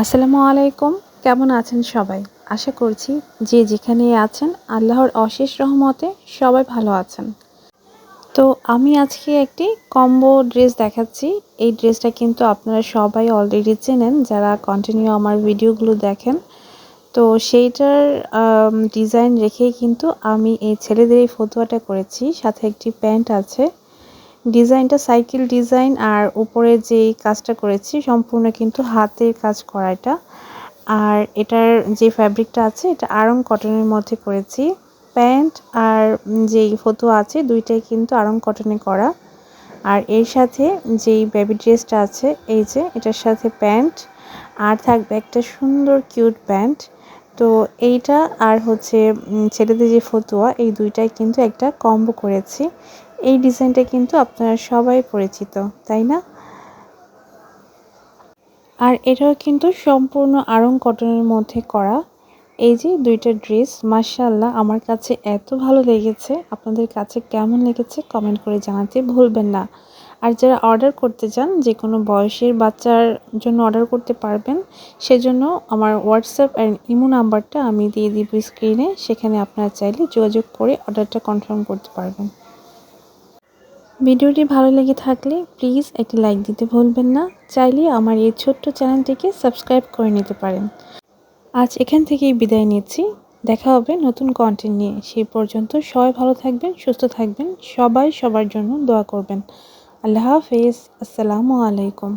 আসসালামু আলাইকুম। কেমন আছেন সবাই? আশা করছি যে যেখানে আছেন, আল্লাহর অশেষ রহমতে সবাই ভালো আছেন। তো আমি আজকে একটি কম্বো ড্রেস দেখাচ্ছি। এই ড্রেসটা কিন্তু আপনারা সবাই অলরেডি চেনেন, যারা কন্টিনিউ আমার ভিডিওগুলো দেখেন। তো সেইটার ডিজাইন রেখেই কিন্তু আমি এই ছেলেদের এই ফতুয়াটা করেছি। সাথে একটি প্যান্ট আছে। ডিজাইনটা সাইকেল ডিজাইন আর উপরে যেই কাজটা করেছি সম্পূর্ণ কিন্তু হাতের কাজ করা এটা। আর এটার যে ফ্যাব্রিকটা আছে, এটা আরং কটনের মধ্যে করেছি। প্যান্ট আর যেই ফটো আছে, দুইটাই কিন্তু আরং কটনে করা। আর এর সাথে যেই বেবি ড্রেসটা আছে, এই যে এটার সাথে প্যান্ট। আর থাকবে একটা সুন্দর কিউট প্যান্ট। তো এইটা আর হচ্ছে ছেলেদের যে ফতুয়া, এই দুইটাই কিন্তু একটা কম্বো করেছি। এই ডিজাইনটা কিন্তু আপনারা সবাই পরিচিত, তাই না? আর এটাও কিন্তু সম্পূর্ণ আরং কটনের মধ্যে করা। এই যে দুইটা ড্রেস মার্শাল্লাহ আমার কাছে এত ভালো লেগেছে। আপনাদের কাছে কেমন লেগেছে কমেন্ট করে জানাতে ভুলবেন না। আর যারা অর্ডার করতে চান, যে কোনো বয়সের বাচ্চার জন্য অর্ডার করতে পারবেন, সেজন্য আমার হোয়াটসঅ্যাপ অ্যান্ড ইমো নাম্বারটা আমি দিয়ে দিব স্ক্রিনে। সেখানে আপনারা চাইলে যোগাযোগ করে অর্ডারটা কনফার্ম করতে পারবেন। ভিডিওটি ভালো লেগে থাকলে প্লিজ একটি লাইক দিতে ভুলবেন না। চাইলে আমার এই ছোট্ট চ্যানেলটিকে সাবস্ক্রাইব করে নিতে পারেন। আজ এখান থেকেই বিদায় নিচ্ছি। দেখা হবে নতুন কন্টেন্ট নিয়ে। সেই পর্যন্ত সবাই ভালো থাকবেন, সুস্থ থাকবেন। সবাই সবার জন্য দোয়া করবেন। আল্লাহ হাফেজ। আসসালামু আলাইকুম।